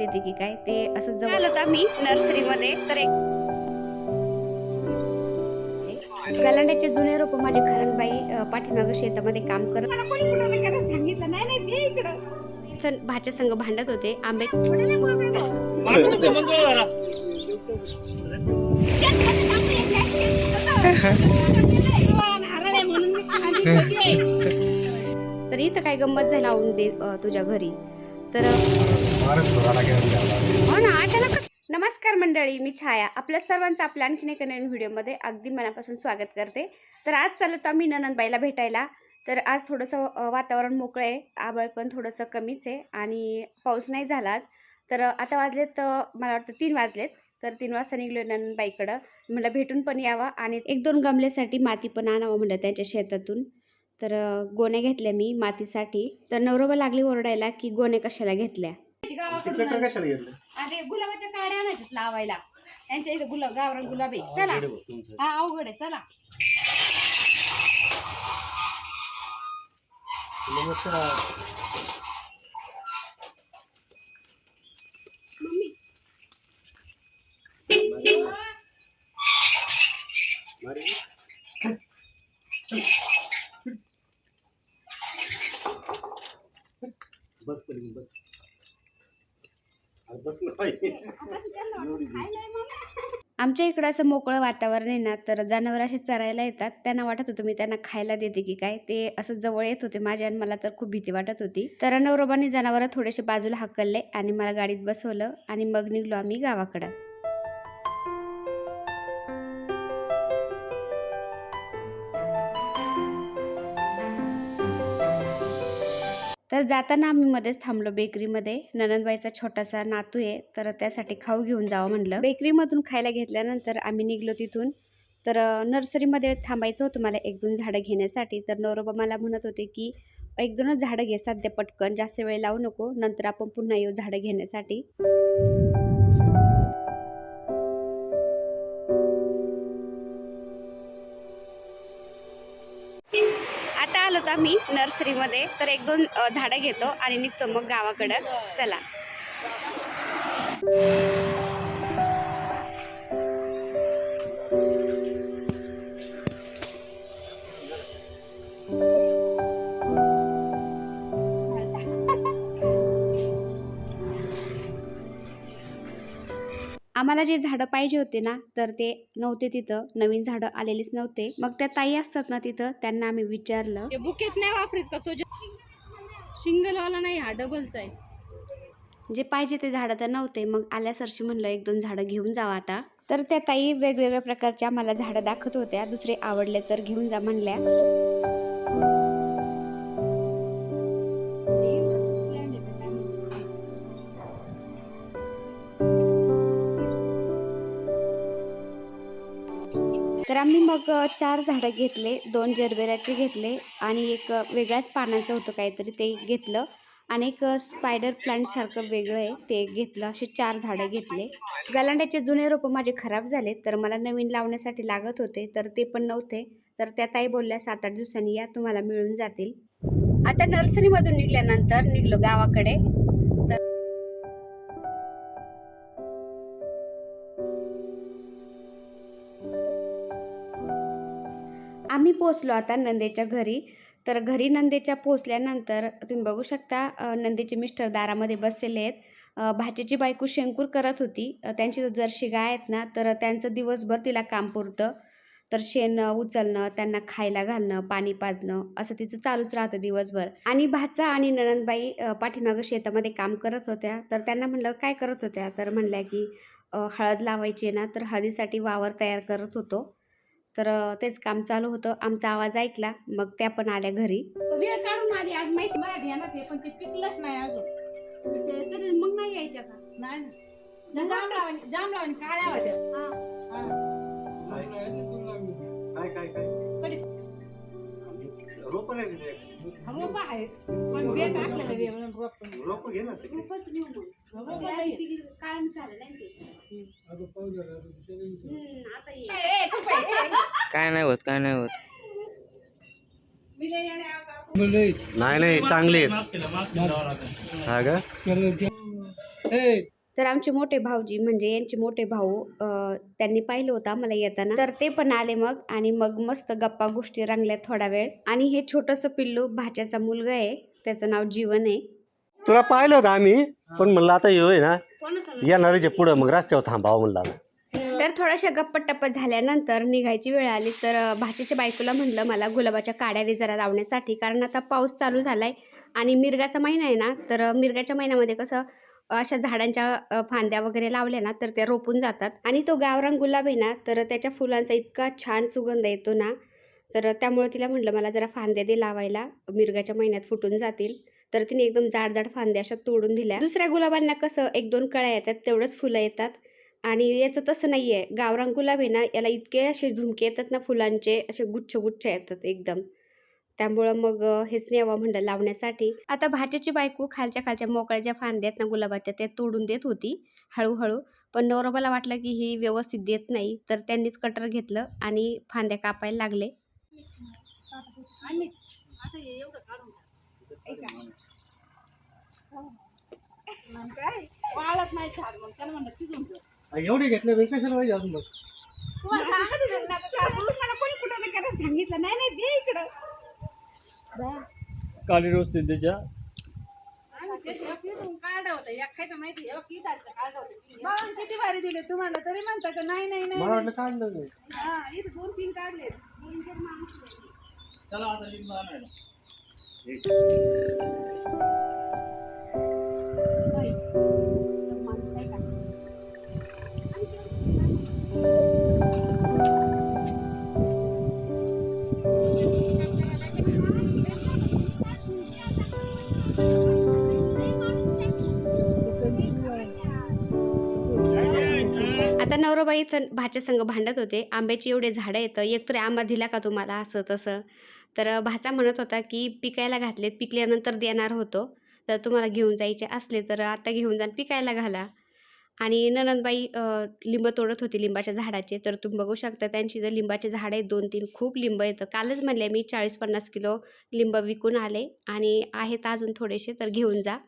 देते की काय? ते असं जवळ आलो होतो? आम्ही नर्सरीमध्ये तर एक गलांड्याचे जुने रोप माझे खरंबाई पाठीमागं शेतामध्ये काम करत सांगितलं? नाही नाही इकडं. तर भाच्या संघ भांडत होते. आंबे तर इथं काय गंमत झाला आवडून दे तुझ्या घरी? तर हो ना अचानक. नमस्कार मंडळी मी छाया. आपल्या सर्वांचं आपल्या आणखीन एका नवीन व्हिडिओमध्ये अगदी मनापासून स्वागत करते. तर आज चालत आम्ही ननंदबाईला भेटायला. तर आज थोडंसं वातावरण मोकळं आहे. आबळ पण थोडंसं कमीच आहे आणि पाऊस नाही झाला आज. तर आता वाजलेत मला वाटतं तीन वाजलेत. तर तीन वाजता निघलो ननंदबाईकडं. मला भेटून पण यावं आणि एक दोन गमल्यासाठी माती पण आणावं म्हणलं त्यांच्या शेतातून. तर गोण्या घेतल्या मी मातीसाठी. तर नवरोबा लागली ओरडायला की गोण्या कशाला घेतल्या? कशाला घेतलं अरे गुलाबाच्या काड्या आणायच्यात लावायला. त्यांच्या इथे गुलाब गावरान गुलाब. आहे चला. अवघड आहे भाऊ तुमचं. हा अवघड आहे. चला. नमस्कार मारी. बस पडली, बस. अरे बस ना बाई. एवढी दूर. आमच्या इकडं असं मोकळं वातावरण आहे ना तर जनावर असे चरायला येतात. त्यांना वाटत होतं मी त्यांना खायला देते की काय? ते असं जवळ येत होते. माझ्या आणि मला तर खूप भीती वाटत होती. तर नवरोबाने जनावर थोडेसे बाजूला हकलले आणि मला गाडीत बसवलं आणि मग निघलो आम्ही गावाकडं. तर जाताना आम्ही मध्येच थांबलो बेकरीमध्ये. ननंदबाईचा छोटासा नातू आहे तर त्यासाठी खाऊ घेऊन जावं म्हणलं. बेकरीमधून खायला घेतल्यानंतर आम्ही निघलो तिथून. तर नर्सरीमध्ये थांबायचं होतं मला एक दोन झाडं घेण्यासाठी. तर नवरोबा मला म्हणत होते की एक दोनच झाडं घे सध्या पटकन जास्त वेळ लावू नको नंतर आपण पुन्हा येऊ झाडं घेण्यासाठी. आम्ही नर्सरीमध्ये तर एक दोन झाडं घेतो आणि निघतो मग गावाकडं. चला. आम्हाला जे झाडं पाहिजे होते ना तर ते नव्हते तिथं. नवीन झाडं आलेलीच नव्हते. मग त्या ताई असतात ना तिथं त्यांना आम्ही विचारलं. बुकेत नाही वापरीत का? तो सिंगल वाला नाही हा डबलचा आहे. जे पाहिजे ते झाडं तर नव्हते. मग आल्यासरशी म्हणलं एक दोन झाडं घेऊन जावं आता. तर त्या ताई वेगवेगळ्या प्रकारच्या मला झाडं दाखवत होत्या. दुसरे आवडले तर घेऊन जा म्हणल्या. तर आम्ही मग चार झाडं घेतले दोन जरबेराचे घेतले आणि एक वेगळ्याच पानाचं होतं काहीतरी ते घेतलं आणि एक स्पायडर प्लांटसारखं वेगळं आहे ते घेतलं असे चार झाडं घेतले. गलांड्याचे जुने रोपं माझे खराब झाले तर मला नवीन लावण्यासाठी लागत होते तर ते पण नव्हते. तर त्या ताई बोलल्या सात आठ दिवसांनी या तुम्हाला मिळून जातील. आता नर्सरीमधून निघल्यानंतर निघलो गावाकडे. पोचलो आता नंदेच्या घरी. तर घरी नंदेच्या पोचल्यानंतर तुम्ही बघू शकता नंदेचे मिस्टर दारामध्ये बसलेले आहेत. भाचेची भाचीची बायको शेंकूर करत होती. त्यांची जर्शी गाय आहेत ना तर त्यांचं दिवसभर तिला काम पुरतं. तर शेण उचलणं त्यांना खायला घालणं पाणी पाजणं असं तिचं चालूच राहतं दिवसभर. आणि भाचा आणि ननंदबाई पाठीमागं शेतामध्ये काम करत होत्या. तर त्यांना म्हणलं काय करत होत्या? तर म्हणल्या की हळद लावायची आहे ना तर हळदीसाठी वावर तयार करत होतो. तर तेच काम चालू होतं. आमचा आवाज ऐकला. मग त्या पण आल्या घरी. वेळ काढून आली. आज माहिती आहे पण ते पिकलंच नाही अजून. तर मग नाही यायच्या का नाही. ना. जांभळावानी जांभळावानी काळ्या होत्या. हा. काय काय काय? रोप नाही दिले. रोपं आहेत पण रोप रोप घे ना सगळे खूपच नेऊ मग. रोपं नाही. कायम चाललंय ना ते. हम्म, आता ये. ए, ए, खूप आहे, ए, ए. काय नाही होत काय नाही होत आता. नाही नाही चांगले आहेत हा का तर आमचे मोठे भाऊजी म्हणजे यांचे मोठे भाऊ त्यांनी पाहिलं होतं आम्हाला येताना. तर ते पण आले मग आणि मग मस्त गप्पा गोष्टी रंगल्या थोडा वेळ. आणि हे छोटंसं पिल्लू भाच्याचा मुलगा आहे त्याचं नाव जीवन आहे. तुला पाहिलं होतं आम्ही पण म्हणलं आता येऊ ना. येणाऱ्याच्या पुढं मग रस्त्यावर थांबावं म्हणलं. तर थोड्याशा गप्पा टप्पा झाल्यानंतर निघायची वेळ आली. तर अ, भाच्याच्या बायकोला म्हणलं मला गुलाबाच्या काड्या दे जरा लावण्यासाठी कारण आता पाऊस चालू झालाय आणि मिरगाचा महिना आहे ना तर मिरगाच्या महिन्यामध्ये कसं अशा झाडांच्या फांद्या वगैरे लावल्या ना तर त्या रोपून जातात. आणि तो गावरान गुलाब आहे ना तर त्याच्या फुलांचा इतका छान सुगंध येतो ना तर त्यामुळे तिला म्हटलं मला जरा फांद्या दे लावायला. मिरगाच्या महिन्यात फुटून जातील. तर तिने एकदम जाड जाड फांद्या अशा तोडून दिल्या. दुसऱ्या गुलाबांना कसं एक दोन कळ्या येतात तेवढंच फुलं येतात. आणि याचं तसं नाही आहे गावरान गुलाब आहे ना याला इतके असे झुमके येतात ना फुलांचे असे गुच्छ गुच्छ येतात एकदम. त्यामुळं मग हेच न्यावं म्हणलं लावण्यासाठी. आता भाच्याची बायको खालच्या खालच्या मोकळ्या ज्या फांद्या आहेत ना गुलाबाच्या त्या तोडून देत होती हळूहळू. पण नवरोबाला वाटलं की ही व्यवस्थित देत नाही तर त्यांनीच कटर घेतलं आणि फांद्या कापायला लागले. एवढे घेतले कशाला पाहिजे अजून? बघ तुम्हाला सांगितलं नाही नाही दे इकडं. काली रोज त्याच्या ते काढलं होतं एक खायचं माहिती आहे, काढलं होतं. किती भारी दिले तुम्हाला तरी म्हणता का नाही नाही नाही वाटलं काढलं नाही हा इथं दोन तीन काढले चला आता लिंबू आणायला आता नवराबाई इथं भाच्या संग भांडत होते. आंब्याची एवढे झाडं येतं एकतर आंबा दिला का तुम्हाला असं तसं? तर भाचा म्हणत होता की पिकायला घातलेत पिकल्यानंतर देणार होतो. तर तुम्हाला घेऊन जायचे असले तर आता घेऊन जाण पिकायला घाला. आणि ननंदबाई लिंब तोडत होती लिंबाच्या झाडाचे. तर तुम्ही बघू शकता त्यांची जर लिंबाचे झाड आहेत दोन तीन खूप लिंब येतं कालच म्हणले मी चाळीस पन्नास किलो लिंब विकून आले आणि आहेत अजून थोडेसे तर घेऊन जा.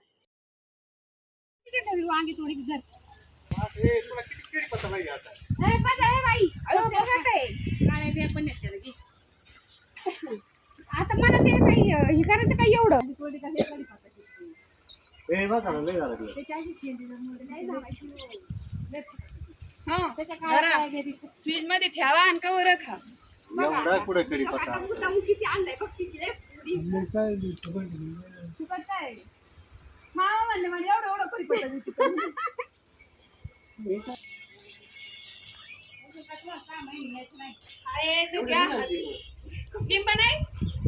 आता मला ते काही हे करायचं काही एवढं फ्रीजमध्ये ठेवा आणि कवर खा एवढा कुठे मामा म्हणले मला एवढं एवढं पत्ता देते. अरे, तू घ्या. लिंब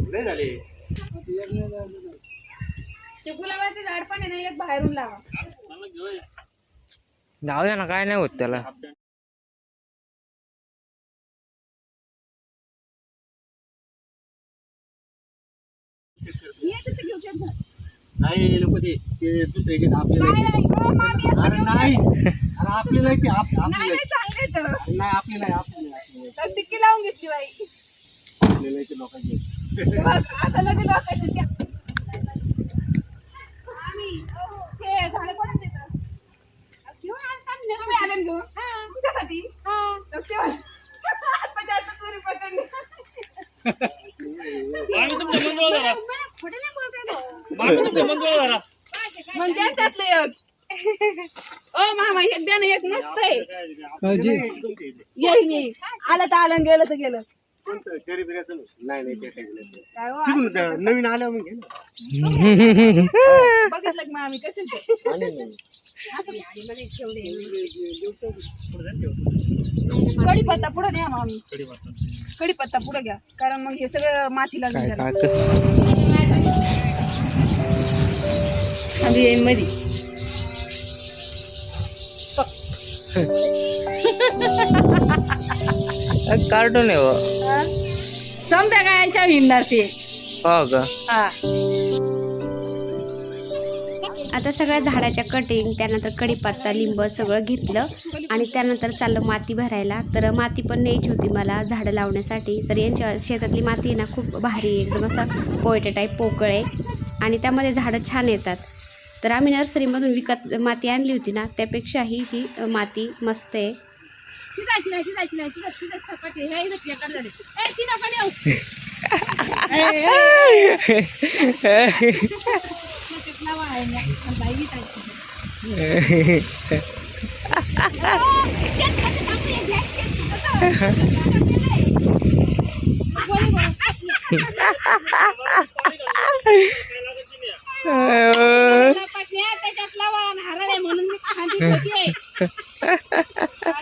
नाही झाले ते गुलाबाचं झाड पण आहे ना एक बाहेरून लावा जाऊ द्या ना काय नाही होत त्याला घेऊ नाही लोक ते ते दुसरे घेत आपल्याला अरे नाही. अरे आपली नाही ते आप- नाही नाही. नाही चांगले नाही आपली नाही आपली नाही आपली नाही. तर टिक्की लावून घेतली बाई. आपली नाही ते लोकांची. बघ, आता लगेच वाकायचं त्या. आम्ही, अहो, हे झाडं कोणाचे आहेत? तुम्ही आले ना घेऊन तुमच्यासाठी तर तेव्हा- आता जास्त चोरी पकडली. आम्ही तुमच्या मंजुळा धरा मला खोटं नाही बोलताय भाऊ. आम्ही तुमच्या मंजुळा धरा मग द्या त्यातलं एक ओ मामा एक द्या ना एक मस्त आहे येईन आलं तर आलं गेलं तर गेलं. कोणतं केळी बिऱ्याचं नाही नाही नाही ते काही नाही. काय हो, तिकडून जा, नवीन आल्यावर मग घे ना. बघितलं की मग आम्ही कसे आणि. कढीपत्ता पुढे न्या मग आम्ही. कढीपत्ता. पुढे घ्या. कारण मग हे सगळं मातीला काय निघालं. काय कसं? येईन मध्ये कार्टून आहे हो. समजा काय यांच्या हिंडणार ते हो का? हा. आता सगळ्या झाडाच्या कटिंग त्यानंतर कडीपत्ता लिंब सगळं घेतलं. आणि त्यानंतर चाललं माती भरायला. तर माती पण न्यायची होती मला झाडं लावण्यासाठी. तर यांच्या शेतातली माती आहे ना खूप भारी आहे. एकदम असं पोयटे टाईप पोकळ आहे. आणि त्यामध्ये झाडं छान येतात. तर आम्ही नर्सरीमधून विकत माती आणली होती ना त्यापेक्षाही ही माती मस्त आहे. शिजायची नाही शिजायची नाही शिजत शिजत सपाट आहे. हे इथं तिच्याकडे झाले ए ती नका नेऊ ए, ए, त्याच्यात नाव आहे ना. आणि बाई विकायची. शेतकरी आपले घ्या, शेतकरी. गोळी बोल. पाटण्या, त्याच्यात लावा आणि हरळ आहे म्हणून मी खांदी होतीये. काय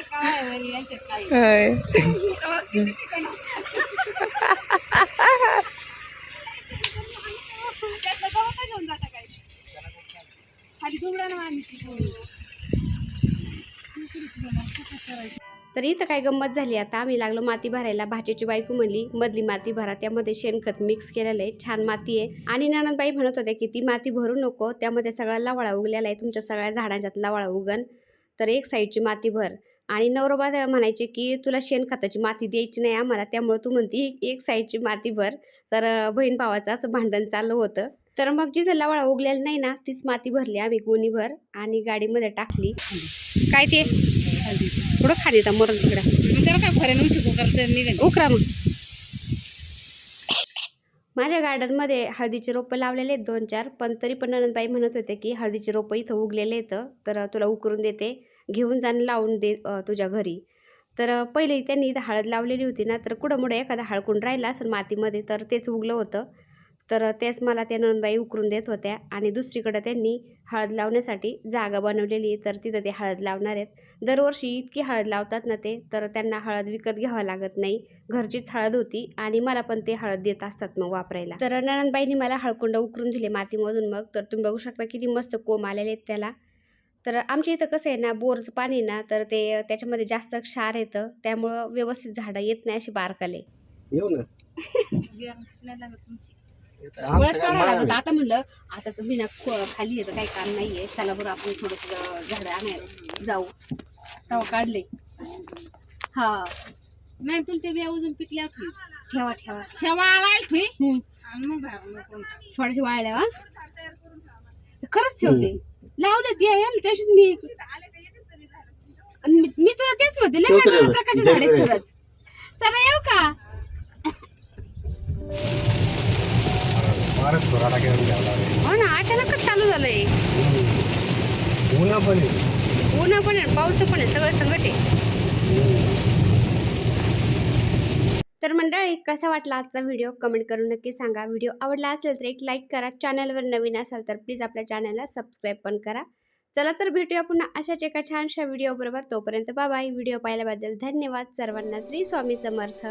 काय आहे वरी यांच्यात काय? त्यातलं गवतं घेऊन जाता काय? खाली दुबळानं मारली. तर इथं काय गंमत झाली आता? आम्ही लागलो माती भरायला. भाजीची बायको म्हणली मधली माती भरा त्यामध्ये शेणखत मिक्स केलेलं आहे. छान माती आहे. आणि ननंदबाई म्हणत होत्या की ती माती भरू नको. त्यामध्ये सगळा लवाळा उगलेला आहे. तुमच्या सगळ्या झाडांच्यात लवाळा उगन. तर एक साईडची माती भर. आणि नवरोबा म्हणायचे की तुला शेणखताची माती द्यायची नाही आम्हाला त्यामुळे तू म्हणती एक साईडची माती भर. तर बहीण भावाचं असं भांडण चालू होतं. तर मग जिथं लवाळा उगलेला नाही ना तीच माती भरली आम्ही गोणीभर आणि गाडीमध्ये टाकली. काय ते? थोडं खाली येतं मरण तिकडं? त्याला काय. उकरा मग. माझ्या गार्डनमध्ये हळदीचे रोपं लावलेले आहेत दोन चार पण तरी पण नंदबाई म्हणत होते की हळदीचे रोपं इथं उगलेले आहेत तर तुला उकरून देते. घेऊन जाण लावून दे तुझ्या घरी. तर पहिले त्यांनी हळद लावलेली होती ना तर कुठं एखादा हळकून राहिला असेल मातीमध्ये तर तेच उगलं होतं. तर तेच मला त्या नंदबाई उकरून देत होत्या आणि दुसरीकडं त्यांनी हळद लावण्यासाठी जागा बनवलेली तर तिथं ते हळद लावणार आहेत. दरवर्षी इतकी हळद लावतात ना ते तर त्यांना हळद विकत घ्यावं लागत नाही. घरचीच हळद होती आणि मला पण ते हळद देत असतात मग वापरायला. तर ननंदबाईंनी मला हळकुंड उकरून दिले मातीमधून मग. तर तुम्ही बघू शकता किती मस्त कोंब आलेले आहेत त्याला. तर आमच्या इथं कसं आहे ना बोरचं पाणी ना तर ते त्याच्यामध्ये जास्त क्षार येतं. त्यामुळं व्यवस्थित झाडं येत नाही अशी बारकाले येऊ ना. नाही लागत तुमची. वळच काढायला लागत आता म्हणलं आता तुम्ही ना खो- खाली येतं काही काम नाहीये चला बरं आपण थोडंसं झाडं आणायला जाऊ. तेव्हा काढले हा. नाही तुला ते बिया उजून पिकल्या ठेवी ठेवा ठेवा. शेवा आलाय ठेवी हम्म. आणि मग वाळल्या वा खरंच ठेवते. लावलं ती आहे त्याशीच मी आणि मी मी तुला तेच म्हणते लय ठेवतो वेगवेगळ्या रे, प्रकारचे झाड जगभर. खरंच. चला येऊ का? फारच घेऊन हो ना अचानकच चालू झालंय. ऊन पण आहे. ऊन पण आहे पाऊस पण आहे सगळं आहे. तर मंडळी कसा वाटला आजचा व्हिडिओ? कमेंट करून नक्की सांगा. व्हिडिओ आवडला असेल तर एक लाईक करा. चॅनलवर नवीन असाल तर प्लीज आपल्या चॅनलला सबस्क्राईब पण करा. चला तर भेटूया पुन्हा अशाच एका छानशा व्हिडिओबरोबर तोपर्यंत बाय व्हिडिओ पाहिल्याबद्दल धन्यवाद. सर्वांना श्री स्वामी समर्थ.